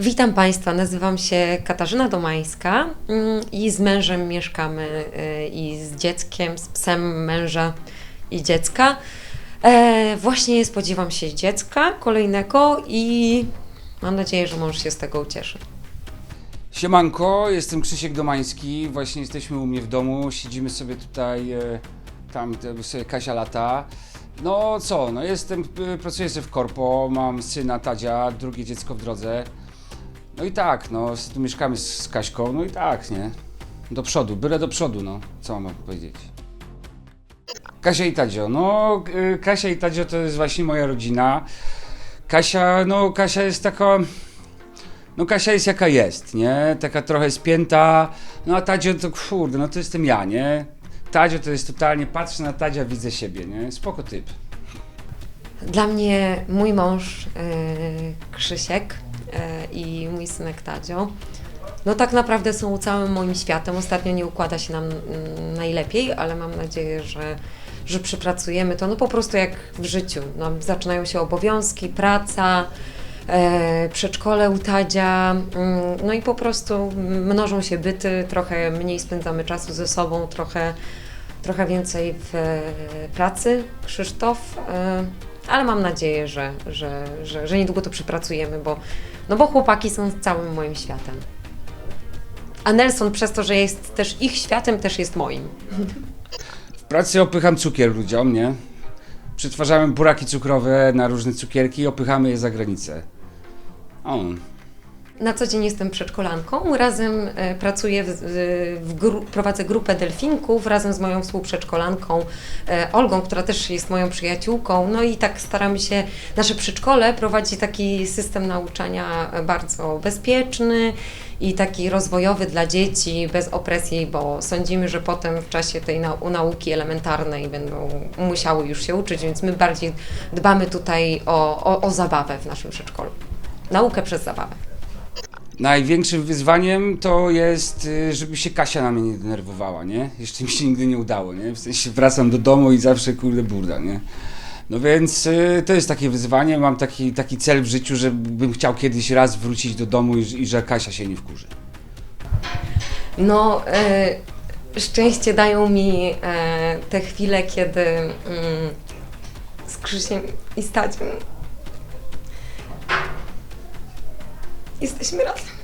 Witam Państwa, nazywam się Katarzyna Domańska mm, i z mężem mieszkamy y, i z dzieckiem, z psem męża i dziecka. E, Właśnie spodziewam się dziecka kolejnego i mam nadzieję, że mąż się z tego ucieszy. Siemanko, jestem Krzysiek Domański, właśnie jesteśmy u mnie w domu, siedzimy sobie tutaj, e, tam sobie Kasia lata. No co, no jestem, pracuję sobie w korpo, mam syna Tadzia, drugie dziecko w drodze. No i tak, no tu mieszkamy z, z Kaśką, no i tak, nie? Do przodu, byle do przodu, no, co mam powiedzieć. Kasia i Tadzio, no e, Kasia i Tadzio to jest właśnie moja rodzina. Kasia, no Kasia jest taka... No Kasia jest jaka jest, nie? Taka trochę spięta. No a Tadzio to kurde, no to jestem ja, nie? Tadzio to jest totalnie, patrzę na Tadzia, widzę siebie, nie? Spoko typ. Dla mnie mój mąż y, Krzysiek y, i mój synek Tadzio, no tak naprawdę są całym moim światem. Ostatnio nie układa się nam mm, najlepiej, ale mam nadzieję, że, że przepracujemy to no po prostu jak w życiu. No, zaczynają się obowiązki, praca, e, przedszkole u Tadzia, mm, no i po prostu mnożą się byty, trochę mniej spędzamy czasu ze sobą, trochę, trochę więcej w e, pracy, Krzysztof, e, ale mam nadzieję, że, że, że, że niedługo to przepracujemy, bo, no bo chłopaki są całym moim światem. A Nelson przez to, że jest też ich światem, też jest moim. W pracy opycham cukier ludziom, nie? Przetwarzamy buraki cukrowe na różne cukierki i opychamy je za granicę. O, Na co dzień jestem przedszkolanką. Razem e, pracuję, w, w gru, prowadzę grupę delfinków razem z moją współprzedszkolanką e, Olgą, która też jest moją przyjaciółką. No i tak staramy się, nasze przedszkole prowadzi taki system nauczania bardzo bezpieczny i taki rozwojowy dla dzieci, bez opresji, bo sądzimy, że potem w czasie tej nau- nauki elementarnej będą musiały już się uczyć, więc my bardziej dbamy tutaj o, o, o zabawę w naszym przedszkolu. Naukę przez zabawę. Największym wyzwaniem to jest, y, żeby się Kasia na mnie nie denerwowała, nie? Jeszcze mi się nigdy nie udało, nie? W sensie wracam do domu i zawsze kurde burda, nie? No więc y, to jest takie wyzwanie, mam taki, taki cel w życiu, że bym chciał kiedyś raz wrócić do domu i, i że Kasia się nie wkurzy. No, e, szczęście dają mi e, te chwile, kiedy mm, z Krzysiem i Stadziem jesteśmy razem.